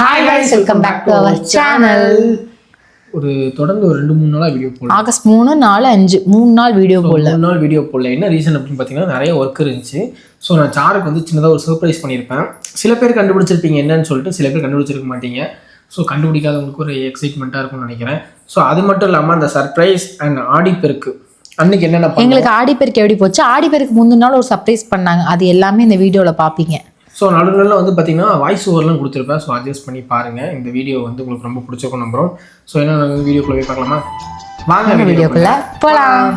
Hi guys welcome back to our channel ஒரு தொடர்ந்து ஒரு ரெண்டு மூணு நாளாக வீடியோ போடல. ஆகஸ்ட் மூணு நாலு அஞ்சு மூணு நாள் வீடியோ போடல. மூணு நாள் வீடியோ போடல. என்ன ரீசன் அப்படின்னு பார்த்தீங்கன்னா நிறைய ஒர்க் இருந்துச்சு. ஸோ நான் சாருக்கு வந்து சின்னதாக ஒரு சர்ப்ரைஸ் பண்ணியிருப்பேன். சில பேர் கண்டுபிடிச்சிருப்பீங்க என்னன்னு சொல்லிட்டு சில பேர் கண்டுபிடிச்சிருக்க மாட்டீங்க. ஸோ கண்டுபிடிக்காதவங்களுக்கு ஒரு எக்ஸைட்மெண்ட்டாக இருக்கும்னு நினைக்கிறேன். ஸோ அது மட்டும் இல்லாமல் அந்த சர்ப்ரைஸ் அண்ட் ஆடிப்பெருக்கு. அன்னைக்கு என்னென்ன எங்களுக்கு ஆடிப்பெருக்கு எப்படி போச்சு? ஆடிப்பெருக்கு முந்தின நாள் ஒரு சர்ப்ரைஸ் பண்ணாங்க. அது எல்லாமே இந்த வீடியோல பாப்பீங்க. ஸோ நடுநில வந்து பார்த்தீங்கன்னா வாய்ஸ் ஓவர்லாம் கொடுத்துருப்பேன். ஸோ அட்ஜஸ்ட் பண்ணி பாருங்கள் இந்த வீடியோ வந்து உங்களுக்கு ரொம்ப பிடிச்சிருக்கும் நம்புறோம். ஸோ என்ன வீடியோக்குள்ள போய் பார்க்கலாமா? வாங்க வீடியோக்குள்ள போலாம்.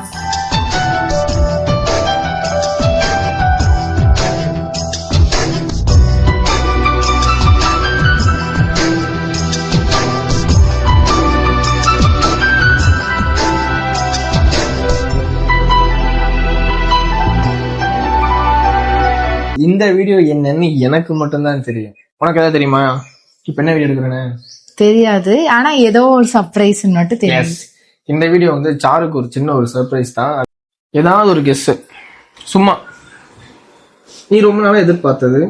இந்த வீடியோ என்னன்னு எனக்கு மட்டும்தான் தெரியும். உனக்கு எதாவது தெரியுமா? இப்போ என்ன வீடியோ எடுக்கிறேன்னு? தெரியாது. ஆனா ஏதோ ஒரு சர்ப்ரைஸ் மட்டும் தெரியும். இந்த வீடியோ வந்து சாருக்கு ஒரு சின்ன ஒரு சர்ப்ரைஸ் தான். ஏதாவது ஒரு கெஸ் சும்மா. நீ ரொம்ப நாளா எதிர்பார்த்தது.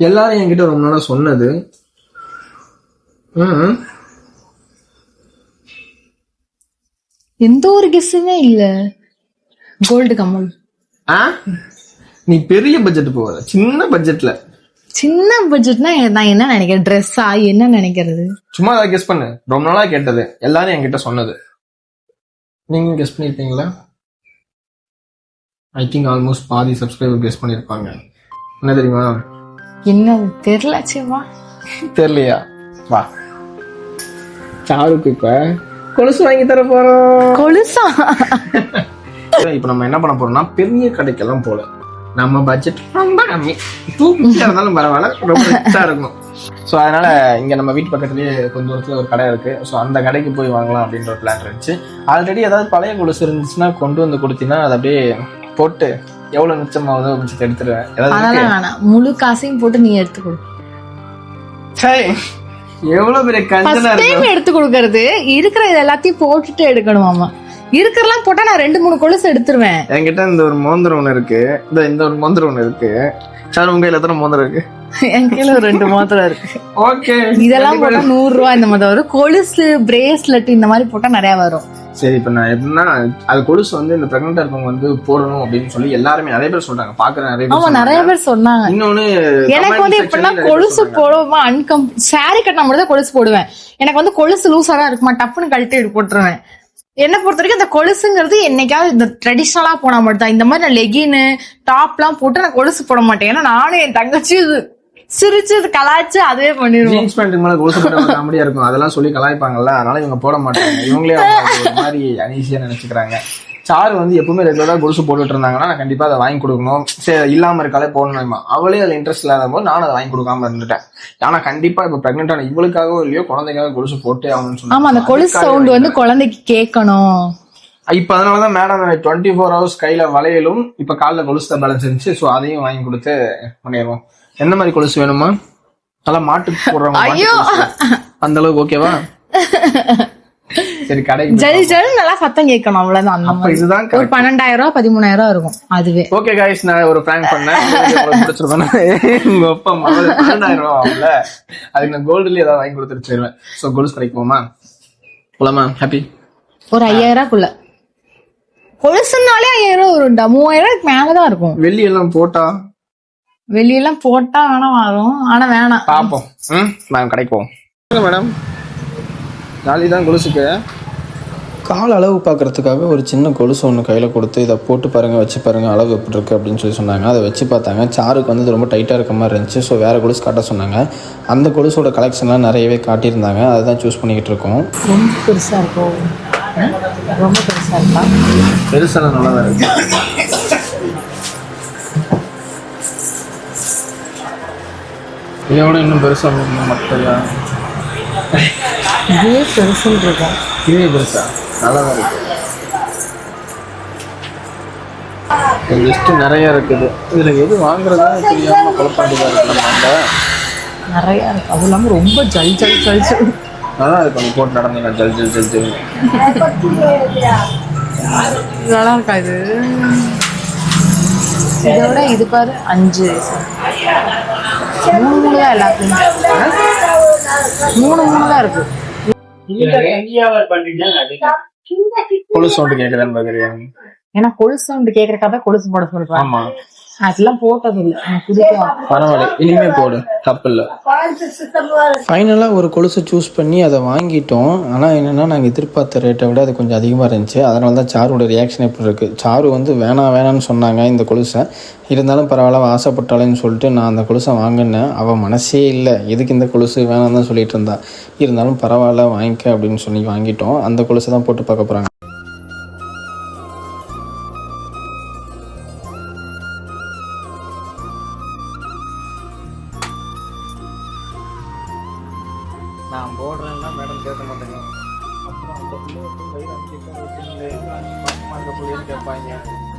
எல்லாரும் என்கிட்ட ரொம்ப நாளா சொன்னது. ம் எந்த ஒரு கெஸ்ஸுமே இல்ல. கோல்டு கமல் ஆ? நீ பெரிய பட்ஜெட் போகாத. சின்ன பட்ஜெட்ல சின்ன பட்ஜெட்னா நான் என்ன நினைக்கிறேன்? ட்ரெஸ்ஸா என்ன நினைக்கிறது? சும்மா அதை கெஸ் பண்ணு. ரொம்ப நாளா கேட்டது. எல்லாரும் என்கிட்ட சொன்னது. நீங்க கெஸ் பண்ணிருப்பீங்களா ஐ திங்க் ஆல்மோஸ்ட் பாதி சப்ஸ்கிரைபர் கெஸ் பண்ணிருப்பாங்க. என்ன தெரியுமா? என்ன தெரியல சிவா. தெரியலையா? வா. சாருக்கு இப்ப கொலுசு வாங்கி தர போறோம். கொலுசா? இப்ப நம்ம என்ன பண்ண போறோம்னா பெரிய கடைக்கெல்லாம் போல. நம்ம பட்ஜெட் ரொம்ப கம்மி. டூ இருந்தாலும் பரவாயில்ல ரொம்ப ரிச்சா இருக்கும். ஸோ அதனால இங்க நம்ம வீட்டு பக்கத்துலயே கொஞ்ச தூரத்துல ஒரு கடை இருக்கு. ஸோ அந்த கடைக்கு போய் வாங்கலாம் அப்படின்ற ஒரு பிளான் இருந்துச்சு. ஆல்ரெடி ஏதாவது பழைய கொலுசு இருந்துச்சுன்னா கொண்டு வந்து கொடுத்தீங்கன்னா அதை அப்படியே போட்டு எவ்வளவு மிச்சமாகுதோ மிச்சத்தை எடுத்துருவேன் ஏதாவது முழு காசையும் போட்டு நீ எடுத்து கொடு. சரி எவ்வளவு பெரிய கஞ்சனா எடுத்து கொடுக்கறது. இருக்கிற இது எல்லாத்தையும் போட்டுட்டு எடுக்கணுமாமா இருக்கிறதெல்லாம் போட்டா நான் ரெண்டு மூணு கொலுசு எடுத்துருவேன். என்கிட்ட இந்த ஒரு மோந்திரம் ஒன்று இருக்கு. இந்த இந்த ஒரு மோந்திரம் ஒன்று இருக்கு. சார் உங்க கையில எத்தனை மோந்திரம் இருக்கு? என் கீழே ஒரு ரெண்டு மோதிரம் இருக்கு. ஓகே. இதெல்லாம் போட்டா நூறு ரூபாய் இந்த மாதிரி வரும். கொலுசு பிரேஸ்லெட் இந்த மாதிரி போட்டா நிறைய வரும். சரி இப்போ நான் எப்படின்னா அது கொலுசு வந்து இந்த பிரெக்னெண்டா இருக்கவங்க வந்து போடணும் அப்படின்னு சொல்லி எல்லாருமே நிறைய பேர் சொல்றாங்க. பாக்குற நிறைய பேர் ஆமா நிறைய. பேர் சொன்னாங்க. இன்னொன்னு எனக்கு வந்து எப்படின்னா கொலுசு. போடுவோமா அன்கம் சாரி கட்டினா மட்டும் கொலுசு போடுவேன். எனக்கு வந்து கொலுசு லூஸா தான் இருக்குமா? டப்புன்னு கழட்டி போட்டுருவேன். என்ன பொறுத்த வரைக்கும் அந்த கொலுசுங்கிறது என்னைக்காவது இந்த ட்ரெடிஷ்னலா போனா மட்டும்தான். இந்த மாதிரி நான் லெகின் டாப்லாம் போட்டு நான் கொலுசு போட மாட்டேன். ஏன்னா நானும் என் தங்கச்சி இது சிரிச்சு இது கலாய்ச்சு அதே பண்ணிடுவோம் ஜீன்ஸ் பேண்ட் மேல கொலுசு போட காமெடியா இருக்கும். அதெல்லாம் சொல்லி கலாய்ப்பாங்கல்ல. அதனால இவங்க போட மாட்டாங்க. இவங்களே மாதிரி அனீசியா நினைச்சுக்கிறாங்க. சாரு வந்து எப்பவுமே ரெகுலரா கொலுசு போட்டுட்டு இருந்தாங்கன்னா நான் கண்டிப்பா அதை வாங்கி கொடுக்கணும். சரி இல்லாம இருக்காலே போடணுமா அவளே அதுல இன்ட்ரெஸ்ட் இல்லாத போது நானும் அதை வாங்கி கொடுக்காம இருந்துட்டேன். ஆனா கண்டிப்பா இப்ப பிரெக்னென்ட் ஆன இவளுக்காகவோ இல்லையோ குழந்தைக்காக கொலுசு போட்டே ஆகணும்னு ஆமா அந்த கொலுசு சவுண்ட் வந்து குழந்தைக்கு கேட்கணும். இப்ப அதனாலதான் மேடம் டுவெண்ட்டி ஃபோர் ஹவர்ஸ் கையில வளையலும் இப்ப காலில் கொலுசு தான் பேலன்ஸ் இருந்துச்சு. ஸோ அதையும் வாங்கி கொடுத்து பண்ணிடுவோம். எந்த மாதிரி கொலுசு வேணுமா? நல்லா மாட்டு போடுறவங்க. அந்த அளவுக்கு ஓகேவா சரி கடைக்கு போய் ஜல் ஜல் நல்லா சத்தம் கேட்கணும் அவ்வளவுதான். அப்ப இதுதான் ஒரு பன்னெண்டாயிரம் ரூபாய் பதிமூணாயிரம் ரூபாய் இருக்கும் அதுவே. ஓகே காய்ஸ் நான் ஒரு பிராங்க் பண்ணேன். பிடிச்சிருக்கோம் உங்க அப்பா பன்னெண்டாயிரம் ரூபா ஆகும்ல அதுக்கு நான் கோல்டுல ஏதாவது வாங்கி கொடுத்துட்டு போயிருவேன் ஸோ கொலுசு கடைக்கு போமா போலாமா? ஹாப்பி ஒரு ஐயாயிரம் ரூபாய்க்குள்ள கொலுசுனாலே ஐயாயிரம் ரூபாய் வரும்டா. மூவாயிரம் மேலதான் இருக்கும். வெள்ளி எல்லாம் போட்டா? வெளியெல்லாம் போட்டா வேணா வரும். ஆனா வேணாம். பார்ப்போம். ம் நான் கடைக்கு போவோம். மேடம் நாளை தான் கொலுசுக்கு. கால் அளவு பார்க்கறதுக்காக ஒரு சின்ன கொலுசு ஒன்று கையில் கொடுத்து இதை போட்டு பாருங்க வச்சு பாருங்க அளவு எப்படி இருக்கு அப்படின்னு சொல்லி சொன்னாங்க. அதை வச்சு பார்த்தாங்க. சாருக்கு வந்து ரொம்ப டைட்டாக இருக்க மாதிரி இருந்துச்சு. ஸோ வேற கொலுசு காட்ட சொன்னாங்க. அந்த கொலுசோட கலெக்ஷன்லாம் நிறையவே காட்டியிருந்தாங்க. அதை தான் சூஸ் பண்ணிக்கிட்டு இருக்கோம். ரொம்ப பெருசா இருக்கும்? ரொம்ப பெருசா இருக்கா? பெருசாக நல்லா தான் இருக்கு. இதோட இன்னும் பெருசாக மற்றையா இதே பெருசுன்னு இருக்கும் இதே பெருசா? நல்லா தான் இருக்கு லிஸ்ட்டு நிறைய இருக்குது. இதில் எது வாங்குறதா தெரியாமல் குழப்பாண்டிதான் இருக்கு நம்ம அந்த நிறைய இருக்கு. அது இல்லாம ரொம்ப ஜல் ஜல் ஜல் ஜல். நல்லா இருக்கும் நீ போட்டு நடந்தீங்க. ஜல் ஜல் ஜல் ஜல். நல்லா இருக்கா இது? இதோட இது பாரு அஞ்சு. மூணு மூணு தான் எல்லாத்துலயும் மூணு மூணு தான் இருக்கு கொலுசு சவுண்டு கேக்குதான்னு பாக்குறியா ஏன்னா கொலுசு சவுண்ட் கேக்குறக்காக கொலுசு போட சொல்றாங்க ஆமா. அதெல்லாம் போட்டது இல்லை எனக்கு பிடிக்கும் பரவாயில்ல. இனிமே போடு. தப்பு இல்ல ஃபைனலாக ஒரு கொலுசை சூஸ் பண்ணி அதை வாங்கிட்டோம். ஆனால் என்னென்னா நாங்கள் எதிர்பார்த்த ரேட்டை விட அது கொஞ்சம் அதிகமாக இருந்துச்சு. அதனால தான் சாருவோட ரியாக்ஷன் எப்படி இருக்குது சாரு வந்து வேணாம் வேணாம்னு சொன்னாங்க இந்த கொலுசை. இருந்தாலும் பரவாயில்ல அவ ஆசைப்பட்டாளேன்னு சொல்லிட்டு நான் அந்த கொலுசை வாங்கினேன். அவள் மனசே இல்லை. எதுக்கு இந்த கொலுசு வேணாம் தான் சொல்லிட்டு இருந்தா. இருந்தாலும் பரவாயில்ல வாங்கிக்க அப்படின்னு சொல்லி வாங்கிட்டோம். அந்த கொலுசை தான் போட்டு பார்க்க போகிறாங்க Amen.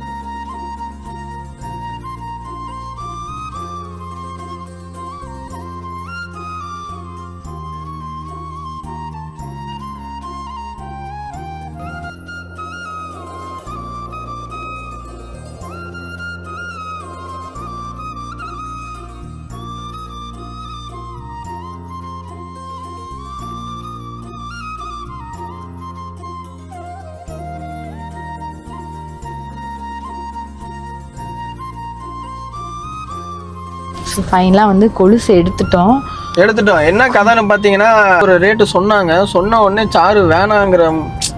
ஃபைனலாக வந்து கொலுசு எடுத்துட்டோம். எடுத்துட்டோம். என்ன கதைன்னு பார்த்தீங்கன்னா ஒரு ரேட்டு சொன்னாங்க. சொன்ன உடனே சாரு வேணாங்கிற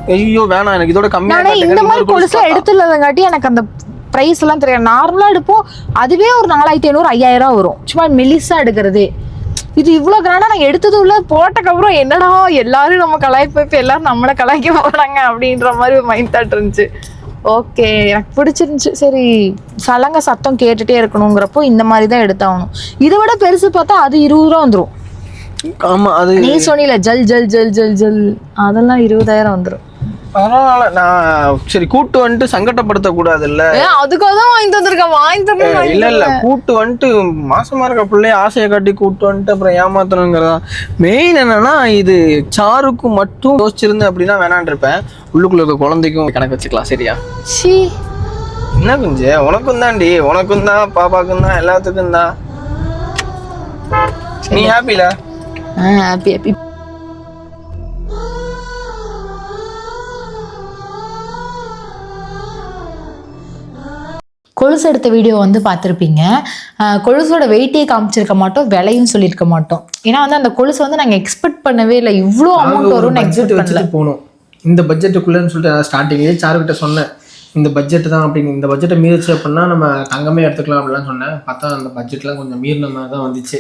ஐயோ வேணாம். எனக்கு இதோட கம்மியா நானே இந்த. மாதிரி கொலுசுலாம் எடுத்துள்ளதுங்காட்டி எனக்கு அந்த ப்ரைஸ் எல்லாம் தெரியாது. நார்மலா எடுப்போம். அதுவே ஒரு நாலாயிரத்தி ஐநூறு ஐயாயிரம் ரூபா வரும். சும்மா மெலிசா எடுக்கிறதே. இது இவ்வளவு கிராண்டா நான் எடுத்தது உள்ள போட்டக்கப்புறம் என்னடா எல்லாரும் நம்ம கலாய்ப்பு இப்ப எல்லாரும் நம்மளை கலாய்க்க போறாங்க அப்படின்ற மாதிரி ஒரு மைண்ட் தாட் இருந்துச்சு. ஓகே எனக்கு பிடிச்சிருந்துச்சு. சரி சலங்க சத்தம் கேட்டுட்டே இருக்கணுங்கிறப்போ இந்த மாதிரி தான் எடுத்தாகணும். இதை விட பெருசு பார்த்தா அது இருபது ரூபா வந்துடும் ஆமா அது நீ சொன்னீல ஜல் ஜல் ஜல் ஜல் ஜல் அதெல்லாம் இருபதாயிரம் வந்துடும் பரவாயில்ல நான் சரி கூட்டு வந்துட்டு சங்கடப்படுத்த கூடாதுல்ல அதுக்காக தான் வாங்கி தந்திருக்கேன் வாங்கி தரணும் இல்ல இல்ல கூட்டு வந்துட்டு மாசமா இருக்க பிள்ளைய ஆசையை காட்டி கூட்டு வந்துட்டு அப்புறம் ஏமாத்தணுங்கிறதா? மெயின் என்னன்னா இது சாருக்கு மட்டும் யோசிச்சிருந்தேன் அப்படின்னா வேணான் இருப்பேன். உள்ளுக்குள்ள இருக்க குழந்தைக்கும் கணக்கு வச்சுக்கலாம் சரியா? சி. என்ன குஞ்சு? உனக்கும் தான்டி உனக்கும் தான் பாப்பாக்கும் தான் எல்லாத்துக்கும் தான். நீ ஹாப்பில ஹாப்பி ஹாப்பி கொலுசு எடுத்த வீடியோ வந்து பார்த்துருப்பீங்க. கொலுசோட வெயிட்டே காமிச்சிருக்க மாட்டோம் விலையும் சொல்லியிருக்க மாட்டோம். ஏன்னா வந்து அந்த கொலுசு வந்து நாங்கள் எக்ஸ்பெக்ட் பண்ணவே இல்லை. இவ்வளோ அமௌண்ட் வரும்னு எக்ஸ்பெக்ட் பண்ணல. போகணும் இந்த பட்ஜெட்டுக்குள்ளேன்னு சொல்லிட்டு நான் ஸ்டார்டிங்லேயே சாருக்கிட்ட சொன்னேன். இந்த பட்ஜெட் தான் அப்படின்னு. இந்த பட்ஜெட்டை மீறிச்சு அப்படின்னா நம்ம தங்கமே எடுத்துக்கலாம் அப்படிலாம் சொன்னேன். பார்த்தா அந்த பட்ஜெட்லாம் கொஞ்சம் மீறின மாதிரி தான் வந்துச்சு.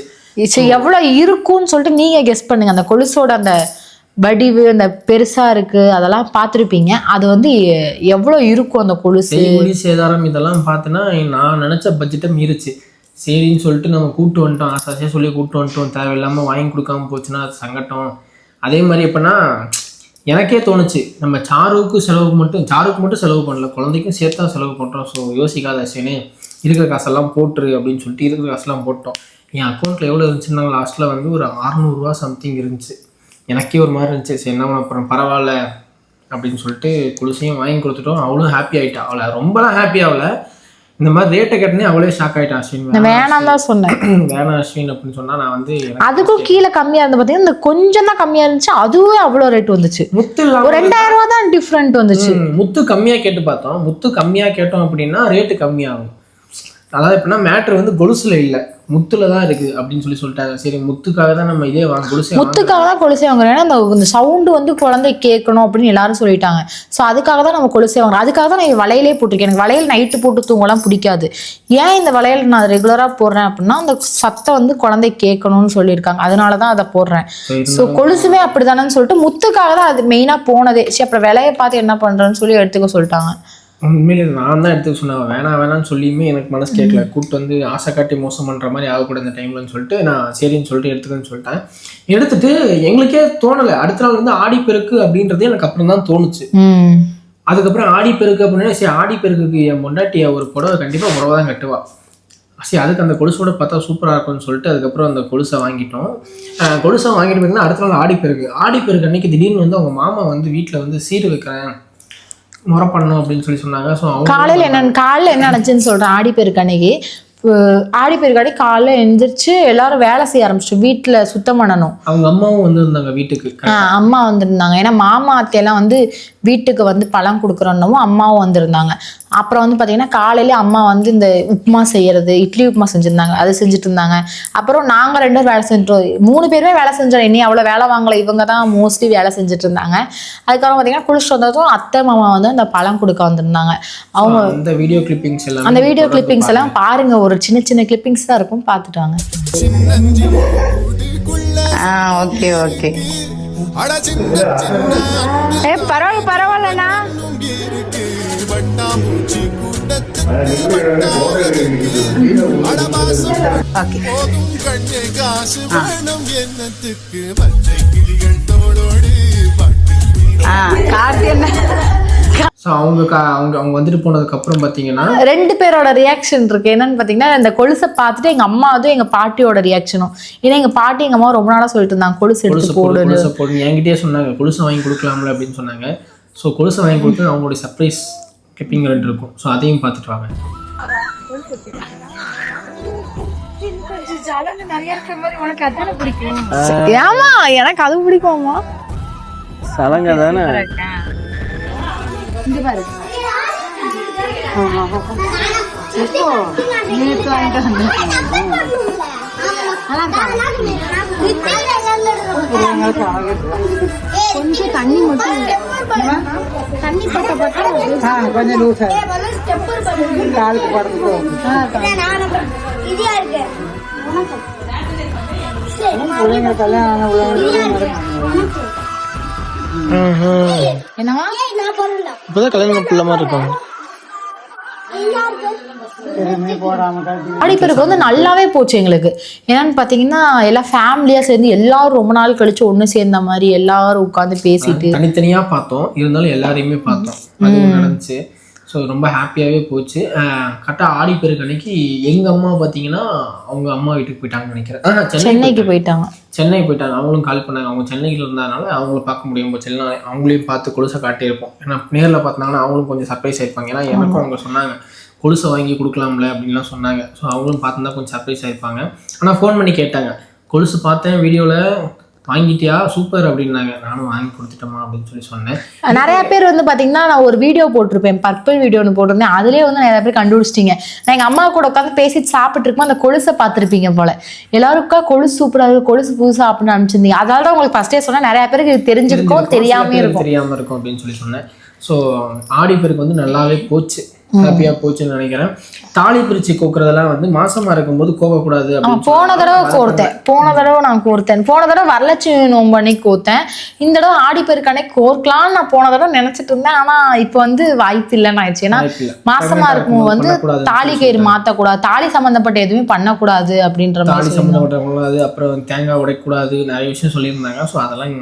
சரி எவ்வளோ இருக்கும்னு சொல்லிட்டு நீங்கள் கெஸ் பண்ணுங்க. அந்த கொலுசோட அந்த வடிவு அந்த பெருசாக இருக்குது அதெல்லாம் பார்த்துருப்பீங்க. அது வந்து எவ்வளோ இருக்கும் அந்த கொலுசு? செய்கூலி சேதாரம் இதெல்லாம் பார்த்தோன்னா நான் நினச்ச பட்ஜெட்டை மீறிச்சு. சரின்னு சொல்லிட்டு நம்ம கூப்பிட்டு வந்துட்டோம். ஆசை ஆசையாக சொல்லி கூப்பிட்டு வந்துட்டோம். தேவையில்லாமல் வாங்கி கொடுக்காம போச்சுன்னா அது சங்கட்டம். அதே மாதிரி எப்படின்னா எனக்கே தோணுச்சு. நம்ம சாருவுக்கு செலவு மட்டும் சாருக்கு மட்டும் செலவு பண்ணல. குழந்தைக்கும் சேர்த்து தான் செலவு பண்ணுறோம் ஸோ யோசிக்காத அஸ்வினே இருக்கிற காசெல்லாம் போட்டுரு அப்படின்னு சொல்லிட்டு இருக்கிற காசெல்லாம் போட்டோம். என் அக்கௌண்ட்டில் எவ்வளோ இருந்துச்சுன்னா லாஸ்ட்டில் வந்து ஒரு அறநூறுவா சம்திங் இருந்துச்சு. எனக்கே ஒரு மாதிரி இருந்துச்சு. சரி என்ன போகிறோம் பரவாயில்ல அப்படின்னு சொல்லிட்டு குலுசையும் வாங்கி கொடுத்துட்டோம். அவளும் ஹாப்பி ஆயிட்டா. அவளை ரொம்பலாம் ஹாப்பி ஆகல. இந்த மாதிரி ரேட்டை கேட்டனே அவளே ஷாக் ஆயிட்டா அஸ்வின். வேணாம் தான் சொன்னேன். வேணாம் அஸ்வின் அப்படின்னு சொன்னா நான் வந்து அதுக்கும் கீழே கம்மியா இருந்து பார்த்தீங்கன்னா இந்த கொஞ்சம் தான் கம்மியா இருந்துச்சு. அதுவே அவ்வளோ ரேட் வந்துச்சு. முத்து ஒரு ரெண்டாயிரம் ரூபா தான் டிஃப்ரெண்ட் வந்துச்சு. முத்து கம்மியா கேட்டு பார்த்தோம். முத்து கம்மியா கேட்டோம் அப்படின்னா ரேட்டு கம்மியாகும். அதாவது எப்படின்னா மேட்ரு வந்து கொலுசுல இல்ல. முத்துல தான் இருக்கு அப்படின்னு சொல்லி சொல்லிட்டாங்க சரி முத்துக்காக தான் நம்ம இதே வாங்க கொலுசு முத்துக்காக தான் கொலுசே வாங்குறோம். ஏன்னா அந்த இந்த சவுண்டு வந்து குழந்தை கேட்கணும் அப்படின்னு எல்லாரும் சொல்லிட்டாங்க. ஸோ அதுக்காக தான் நம்ம கொலுசே வாங்குறோம். அதுக்காக தான் நான் வளையலே போட்டிருக்கேன். எனக்கு வளையல் நைட்டு போட்டு தூங்கலாம் பிடிக்காது. ஏன் இந்த வளையல் நான் ரெகுலராக போடுறேன் அப்படின்னா அந்த சத்தம் வந்து குழந்தை கேட்கணும்னு சொல்லியிருக்காங்க. அதனால தான் அதை போடுறேன். ஸோ கொலுசுமே அப்படிதானேன்னு சொல்லிட்டு முத்துக்காக தான் அது மெயினாக போனதே. சரி அப்புறம் விலையை பார்த்து என்ன பண்ணுறேன்னு சொல்லி எடுத்துக்க சொல்லிட்டாங்க. உண்மையிலே நான் தான் எடுத்துக்க சொன்னேன் வேணாம் வேணாம்னு சொல்லியுமே எனக்கு மனசு கேட்கல. கூப்பிட்டு வந்து ஆசை காட்டி மோசம் பண்ற மாதிரி ஆகக்கூடாது இந்த டைம்லன்னு சொல்லிட்டு நான் சரின்னு சொல்லிட்டு எடுத்துக்கன்னு சொல்லிட்டேன். எடுத்துட்டு எங்களுக்கே தோணலை. அடுத்த நாள் வந்து ஆடிப்பெருக்கு அப்படின்றது எனக்கு அப்புறம் தான் தோணுச்சு. அதுக்கப்புறம் ஆடிப்பெருக்கு அப்படின்னா சரி ஆடிப்பெருக்குக்கு என் பொண்டாட்டி ஒரு புடவை கண்டிப்பாக புடவை தான் கட்டுவா. சரி அதுக்கு அந்த கொலுசோட பார்த்தா சூப்பராக இருக்கும்னு சொல்லிட்டு அதுக்கப்புறம் அந்த கொலுசை வாங்கிட்டோம். கொலுசை வாங்கிட்டு பார்த்தீங்கன்னா அடுத்த நாள் ஆடிப்பெருக்கு ஆடிப்பெருக்கு அன்னைக்கு திடீர்னு வந்து அவங்க மாமா வந்து வீட்டில் வந்து சீர் வைக்கிறேன். முறை பண்ணணும் அப்படின்னு சொல்லி சொன்னாங்க. ஸோ காலையில் என்ன காலையில் என்ன நினச்சுன்னு சொல்கிறேன் ஆடி பெருக்கு அன்னைக்கு. ஆடி பெருக்காடி காலைல எந்திரிச்சு எல்லாரும் வேலை செய்ய ஆரம்பிச்சிட்டு வீட்டுல சுத்தம் பண்ணணும். அவங்க அம்மாவும் வந்திருந்தாங்க வீட்டுக்கு. ஆஹ் அம்மா வந்திருந்தாங்க. ஏன்னா மாமா அத்தையெல்லாம் வந்து வீட்டுக்கு வந்து பழம் கொடுக்குறோன்னவும் அம்மாவும் வந்திருந்தாங்க. அப்புறம் வந்து பார்த்தீங்கன்னா காலையில அம்மா வந்து இந்த உப்புமா செய்யறது இட்லி உப்புமா செஞ்சிருந்தாங்க. அது செஞ்சுட்டு இருந்தாங்க. அப்புறம் நாங்கள் ரெண்டு பேரும் வேலை செஞ்சோம் மூணு பேருமே வேலை செஞ்சோம். இனி அவ்வளோ வேலை வாங்கல. இவங்க தான் மோஸ்ட்லி வேலை செஞ்சுட்டு இருந்தாங்க. அதுக்கப்புறம் பார்த்தீங்கன்னா குளிச்சுட்டு வந்ததும் அத்தை மாமா வந்து அந்த பழம் கொடுக்க வந்திருந்தாங்க. அவங்க அந்த வீடியோ கிளிப்பிங்ஸ் எல்லாம் அந்த வீடியோ கிளிப்பிங்ஸ் எல்லாம் பாருங்க. ஒரு சின்ன சின்ன கிளிப்பிங்ஸ் தான் இருக்கும். பார்த்துட்டு வாங்க. Ah okay okay. அட சின்ன சின்ன ஏ பரவாயில்ல பரவாயில்லண்ணா. கார்த்தி என்ன? ஸோ அவங்க கா- அவங்க அவங்க வந்துட்டு போனதுக்கு அப்புறம் பார்த்தீங்கன்னா ரெண்டு பேரோட ரியாக்ஷன் இருக்கு. என்னன்னு பாத்தீங்கன்னா இந்த கொலுசை பார்த்துட்டு எங்க அம்மாவும் எங்க பாட்டியோட ரியாக்ஷனும் ஏன்னா எங்க பாட்டி எங்க அம்மா ரொம்ப நாளா சொல்லிட்டு இருந்தாங்க. கொலுசு எடுத்து போடு கொலுசை போடு என்கிட்டயே சொன்னாங்க கொலுசை வாங்கி கொடுக்கலாம்ல அப்படின்னு சொன்னாங்க. ஸோ கொலுசை வாங்கி கொடுத்து அவங்களுடைய சர்ப்ரைஸ் கிப்பிங் ரெண்டு இருக்கும். ஸோ அதையும் பார்த்துட்டு வாங்க. ஏமா எனக்கு அது பிடிக்கும்மா. சலங்க தானே? கொஞ்சம் தண்ணி மட்டும் கொஞ்சம் லூசா காலுக்கு இருக்கு பிள்ளைங்க கல்யாணம் என்னவா இப்போதான் கல்யாணம் பிள்ளை மாதிரி இருக்காங்க ஆடிப்பெருக்கு வந்து நல்லாவே போச்சு எங்களுக்கு. என்னன்னு பாத்தீங்கன்னா எல்லாம் ஃபேமிலியா சேர்ந்து எல்லாரும் ரொம்ப நாள் கழிச்சு ஒண்ணு சேர்ந்த மாதிரி எல்லாரும் உட்காந்து பேசிட்டு. தனித்தனியா பார்த்தோம். இருந்தாலும் எல்லாரையுமே பார்த்தோம். அது நடந்துச்சு. ஸோ ரொம்ப ஹாப்பியாகவே போச்சு. கரெக்டாக ஆடி பெருக்கு அன்னைக்கு எங்கள் அம்மா பார்த்தீங்கன்னா அவங்க அம்மா வீட்டுக்கு போயிட்டாங்கன்னு நினைக்கிறேன். சென்னைக்கு போயிட்டாங்க. சென்னை போயிட்டாங்க. அவங்களும் கால் பண்ணாங்க. அவங்க சென்னையில் இருந்ததுனால அவங்கள பார்க்க முடியும். சென்னை அவங்களையும் பார்த்து கொலுசை காட்டியிருப்போம் ஏன்னா நேரில் பார்த்தாங்கன்னா அவங்களும் கொஞ்சம் சர்ப்ரைஸ் ஆயிருப்பாங்க. ஏன்னா எனக்கும் அவங்க சொன்னாங்க கொலுசை வாங்கி கொடுக்கலாம்ல அப்படின்லாம் சொன்னாங்க. ஸோ அவங்களும் பார்த்துருந்தா கொஞ்சம் சர்ப்ரைஸ் ஆயிருப்பாங்க. ஆனால் ஃபோன் பண்ணி கேட்டாங்க. கொலுசு பார்த்தேன் வீடியோவில் வாங்கிட்டியா? சூப்பர் அப்படின்னாங்க. நானும் வாங்கி கொடுத்துட்டோமா அப்படின்னு சொல்லி சொன்னேன். நிறைய பேர் வந்து பாத்தீங்கன்னா நான் ஒரு வீடியோ போட்டிருப்பேன். பர்பிள் வீடியோ ஒன்று போட்டிருந்தேன். அதுலயே வந்து நிறைய பேர் கண்டுபிடிச்சிட்டீங்க. நான் எங்க அம்மா கூட உட்காந்து பேசிட்டு சாப்பிட்டு இருக்கும்போது அந்த கொலுசை பார்த்துருப்பீங்க போல. எல்லாருக்கா கொலுசு சூப்பரா இருக்கு கொலுசு புதுசா அப்படின்னு அனுப்பிச்சிருந்தீங்க அதனால தான் உங்களுக்கு ஃபர்ஸ்டே சொன்னா நிறைய பேருக்கு இது தெரிஞ்சிருக்கும் தெரியாம சில பேருக்கு இருக்கும். தெரியாம இருக்கும் அப்படின்னு சொல்லி சொன்னேன். ஸோ ஆடி பெருக்கு வந்து நல்லாவே போச்சு. ஹாப்பியா போச்சுன்னு நினைக்கிறேன். தாலி பிரிச்சு கோக்குறதெல்லாம் வந்து மாசமா இருக்கும்போது கோவக்கூடாது ஆமா அப்படின்னு போன. தடவை கோர்த்தேன். போன தடவை நான் கோர்த்தேன். போன தடவை வரலட்சுமி நோம்பு அன்னைக்கு கோர்த்தேன். இந்த தடவை ஆடி பெருக்கானே கோர்க்கலாம்னு நான் போன தடவை நினைச்சிட்டு இருந்தேன். ஆனா இப்போ வந்து வாய்ப்பு இல்லைன்னு ஆயிடுச்சு. ஏன்னா. மாசமா இருக்கும்போது வந்து தாலி கயிறு மாத்தக்கூடாது. தாலி சம்பந்தப்பட்ட எதுவுமே பண்ணக்கூடாது அப்படின்ற மாதிரி சம்மந்தப்பட்டவங்களாது அப்புறம் தேங்காய் உடைக்கக்கூடாது நிறைய விஷயம் சொல்லியிருந்தாங்க. ஸோ அதெல்லாம்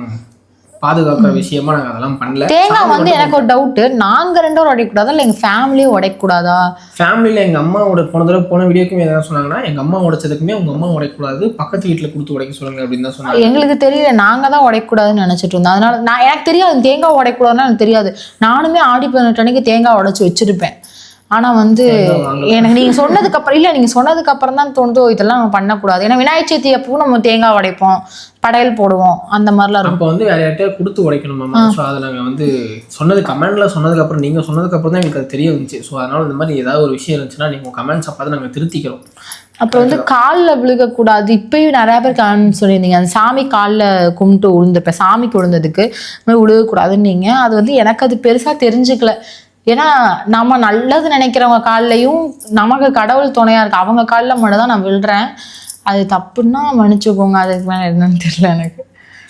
பாதுகாக்கிற விஷயமா நாங்கள் அதெல்லாம் பண்ணல. தேங்காய் வந்து எனக்கு ஒரு டவுட் நாங்க ரெண்டு பேரும் உடைக்கக்கூடாதா இல்ல எங்க ஃபேமிலியும் உடைக்கக்கூடாதா ஃபேமிலியில் எங்கள் அம்மாவோட போன தடவை போன வீடியோக்குமே எதாவது சொன்னாங்கன்னா எங்கள் அம்மா உடைச்சதுக்குமே உங்கள் அம்மா உடைக்கக்கூடாது பக்கத்து வீட்டில் கொடுத்து உடைக்க சொல்லுங்க அப்படின்னு தான் சொன்னாங்க. எங்களுக்கு தெரியல நாங்க தான் உடைக்கக்கூடாதுன்னு நினைச்சிட்டு இருந்தோம். அதனால நான் எனக்கு தெரியாது தேங்காய் உடைக்கக்கூடாதுன்னு எனக்கு தெரியாது. நானுமே ஆடி பதினெட்டு அன்னைக்கு தேங்காய் உடைச்சு வச்சிருப்பேன். ஆனா வந்து. எனக்கு நீங்க சொன்னதுக்கு அப்புறம் இல்ல நீங்க சொன்னதுக்கு அப்புறம் தான் தோணுதோ இதெல்லாம் நம்ம பண்ணக்கூடாது. ஏன்னா விநாயகர் சதுர்த்தி அப்பவும் நம்ம தேங்காய் உடைப்போம் படையல் போடுவோம் அந்த மாதிரிலாம் இருக்கும். அப்போ வந்து வேற யார்கிட்டயா கொடுத்து உடைக்கணுமாமா ஸோ அதை நாங்கள் வந்து சொன்னது கமெண்ட்ல சொன்னதுக்கு அப்புறம் நீங்கள் சொன்னதுக்கு அப்புறம் தான் எங்களுக்கு அது தெரிய வந்துச்சு. ஸோ அதனால இந்த மாதிரி ஏதாவது ஒரு விஷயம் இருந்துச்சுன்னா நீங்கள் கமெண்ட்ஸை பார்த்து நாங்கள் திருத்திக்கிறோம். அப்புறம் வந்து காலில் விழுகக்கூடாது. இப்பயும் நிறைய பேர் காரணம் சொல்லியிருந்தீங்க. அந்த சாமி காலில் கும்பிட்டு விழுந்துப்பேன் சாமிக்கு மாதிரி விழுகக்கூடாதுன்னு நீங்க அது வந்து எனக்கு அது பெருசா தெரிஞ்சுக்கல. ஏன்னா நம்ம நல்லது நினைக்கிறவங்க கால்லையும் நமக்கு கடவுள் துணையா இருக்கு. அவங்க காலில் மட்டும் தான் நான் விழுறேன். அது தப்புன்னா மன்னிச்சுக்கோங்க. அதுக்கு மேலே என்னன்னு தெரியல எனக்கு.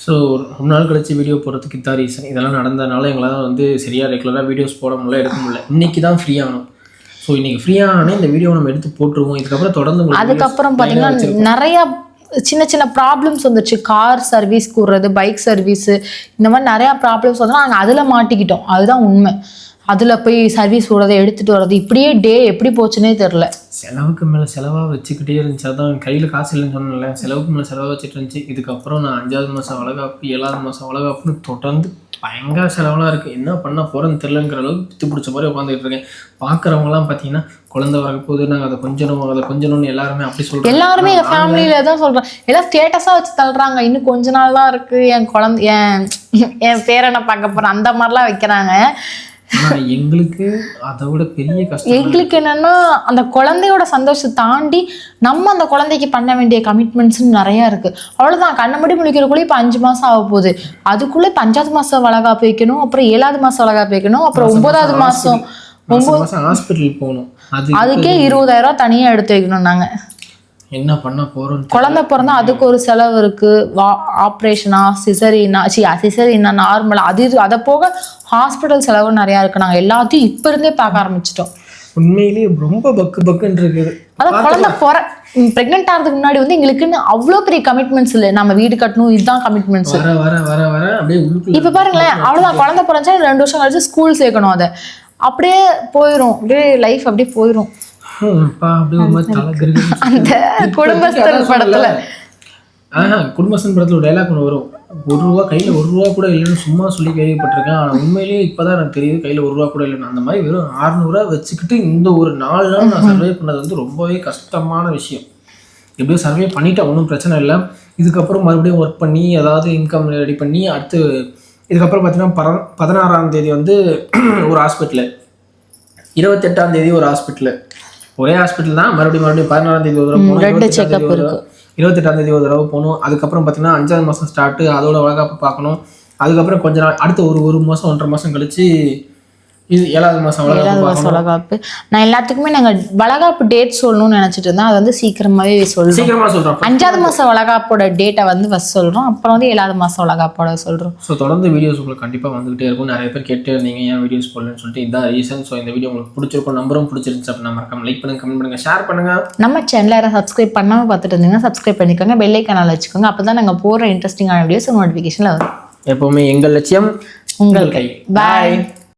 ஸோ ரொம்ப நாள் கழிச்சு வீடியோ போடுறதுக்கு இதான் ரீசன் இதெல்லாம் நடந்ததுனால எங்களால் வந்து சரியாக ரெகுலராக வீடியோஸ் போட முடியல எடுக்க முடியல. இன்னைக்கு தான் ஃப்ரீ ஆகணும். ஸோ இன்னைக்கு ஃப்ரீ ஆனே இந்த வீடியோ நம்ம எடுத்து போட்டுருவோம். இதுக்கப்புறம் தொடர்ந்து அதுக்கப்புறம் பார்த்தீங்கன்னா. நிறைய சின்ன சின்ன ப்ராப்ளம்ஸ் வந்துச்சு கார் சர்வீஸ் கூடுறது பைக் சர்வீஸ் இந்த மாதிரி நிறைய ப்ராப்ளம்ஸ் வந்து நாங்கள் அதில் மாட்டிக்கிட்டோம். அதுதான் உண்மை. அதுல போய் சர்வீஸ் விடுறதை எடுத்துட்டு வர்றது. இப்படியே டே எப்படி போச்சுன்னே தெரியல. செலவுக்கு மேலே செலவாக வச்சுக்கிட்டே இருந்துச்சு. அதான் கையில் காசு இல்லைன்னு சொன்னேன்ல. செலவுக்கு மேலே செலவாக வச்சுட்டு இருந்துச்சு. இதுக்கப்புறம் நான் அஞ்சாவது மாதம் வளகாப்பு ஏழாவது மாதம் வளகாப்புன்னு தொடர்ந்து பயங்கர செலவெல்லாம் இருக்குது என்ன பண்ண போகிறேன்னு தெரிலங்கிற அளவுக்கு பித்து பிடிச்ச மாதிரி உட்காந்துட்டு இருக்கேன். பார்க்குறவங்களாம் பார்த்தீங்கன்னா குழந்தை வரக்க போகுது நாங்கள் அதை கொஞ்சணும் அதை கொஞ்சணும்னு எல்லாருமே அப்படி சொல்கிறோம் எல்லாருமே எங்க ஃபேமிலியில தான் சொல்றேன் எல்லாம் ஸ்டேட்டஸா வச்சு தள்ளுறாங்க. இன்னும் கொஞ்ச நாள் தான் இருக்கு. என் குழந்தை என் என் பேரனை பார்க்க போறேன்? அந்த மாதிரிலாம் வைக்கிறாங்க. ஆனால் எங்களுக்கு அதை விட பெரிய கஷ்டம். எங்களுக்கு என்னன்னா அந்த குழந்தையோட சந்தோஷத்தை தாண்டி நம்ம அந்த குழந்தைக்கு பண்ண வேண்டிய கமிட்மெண்ட்ஸ் நிறைய இருக்கு. அவ்வளவுதான். கண்ணமடி முழிக்கிறக்குள்ள இப்ப அஞ்சு மாசம் ஆக போகுது. அதுக்குள்ள இப்ப அஞ்சாவது மாசம் வளகாப்பு வைக்கணும் அப்புறம் ஏழாவது மாசம் வளகாப்பு வைக்கணும் அப்புறம் ஒன்பதாவது மாசம் மாதம் மாதம் ஹாஸ்பிட்டல் போகணும். அது அதுக்கே இருபதாயிரம் ரூபாய் தனியா எடுத்து வைக்கணும் நாங்க என்ன பண்ண போகிறோம் குழந்தை பிறந்தா அதுக்கு ஒரு செலவு இருக்கு. வா ஆப்ரேஷனா சிசரினா சி சிசரினா நார்மலா அது அதை போக ஹாஸ்பிட்டல் செலவு நிறையா இருக்கு. நாங்க எல்லாத்தையும் இப்ப இருந்தே பார்க்க ஆரம்பிச்சிட்டோம். உண்மையிலேயே ரொம்ப பக்கு பக்குன்னு இருக்குது. அதான் குழந்தை பிற பிரெக்னென்ட் ஆகிறதுக்கு முன்னாடி வந்து எங்களுக்குன்னு அவ்வளோ பெரிய கமிட்மெண்ட்ஸ் இல்லை. நம்ம வீடு கட்டணும் இதுதான் கமிட்மெண்ட்ஸ் வர வர வர வர அப்படியே இப்ப பாருங்களேன் அவ்வளவுதான். குழந்தை பிறந்தா ரெண்டு வருஷம் கழிச்சு ஸ்கூல் சேர்க்கணும் அதை. அப்படியே போயிடும் அப்படியே லைஃப் அப்படியே போயிடும் அந்த குடும்பஸ்தன் படத்துல. ஆஹா குடும்பஸ்தன் படத்துல ஒரு டைலாக் ஒன்று வரும். ஒரு ரூபா கையில ஒரு ரூபா கூட இல்லைன்னு சும்மா சொல்லி கேள்விப்பட்டிருக்கேன். ஆனா உண்மையிலேயே இப்பதான் எனக்கு தெரியுது கையில ஒரு ரூபா கூட இல்லைன்னு. அந்த மாதிரி வெறும் 600 ரூபா வச்சுக்கிட்டு இந்த ஒரு நாலு நாள் நான் சர்வே பண்ணது வந்து ரொம்பவே கஷ்டமான விஷயம். எப்படியோ சர்வே பண்ணிட்டேன் ஒன்றும் பிரச்சனை இல்லை. இதுக்கப்புறம் மறுபடியும் ஒர்க் பண்ணி ஏதாவது இன்கம் ரெடி பண்ணி அடுத்து இதுக்கப்புறம் பார்த்தீங்கன்னா பர பதினாறாம் தேதி வந்து ஒரு ஹாஸ்பிட்டலு இருபத்தெட்டாம் தேதி ஒரு ஹாஸ்பிட்டலு ஒரே ஹாஸ்பிட்டல் தான். மறுபடியும் மறுபடியும் பதினாறாம் தேதி ஒரு தடவை இருபத்தெட்டாம் தேதி ஒரு தடவை- இருபத்தெட்டாம் தேதி ஒரு தடவை போகணும். அதுக்கப்புறம் பார்த்தீங்கன்னா அஞ்சாவது மாதம் ஸ்டார்ட்டு அதோட வளகாப்பு பார்க்கணும். அதுக்கப்புறம் கொஞ்ச நாள் அடுத்த ஒரு ஒரு மாதம் ஒன்றரை மாதம் கழிச்சு இது ஏழாவது மாதம் ஏழாவது வருஷம் வளகாப்பு. நான் எல்லாத்துக்குமே நாங்க வளகாப்பு டேட் சொல்லணும்னு நினைச்சிட்டு இருந்தேன். அது வந்து சீக்கிரமாவே சொல்றோம். சீக்கிரமாக சொல்கிறோம் அஞ்சாவது மாசம் வளகாப்போட டேட்டை வந்து ஃபர்ஸ்ட் சொல்றோம். அப்புறம் வந்து ஏழாவது மாசம் வளகாப்போட சொல்றோம். ஸோ தொடர்ந்து வீடியோஸ் உங்களுக்கு கண்டிப்பாக வந்துகிட்டே இருக்கும். நிறைய பேர் கேட்டே இருந்தீங்க ஏன் வீடியோஸ் போடலன்னு சொல்லிட்டு. இதான் ரீசன் ஸோ இந்த வீடியோ உங்களுக்கு பிடிச்சிருக்கும் நம்பரும் பிடிச்சிருந்துச்சு அப்படின்னா மறக்காம லைக் பண்ணுங்க கமெண்ட் பண்ணுங்க ஷேர் பண்ணுங்க. நம்ம சேனலை யாராவது சப்ஸ்கிரைப் பண்ணாம பார்த்துட்டு இருந்தீங்கன்னா சப்ஸ்கிரைப் பண்ணிக்கோங்க. பெல் ஐக்கானால் வச்சுக்கோங்க. அப்பதான் நாங்க போடுற இன்ட்ரெஸ்டிங்கான வீடியோஸ் நோட்டிஃபிகேஷன்ல வரும். எப்பவுமே எங்கள் லட்சியம் உங்கள் கை. பாய்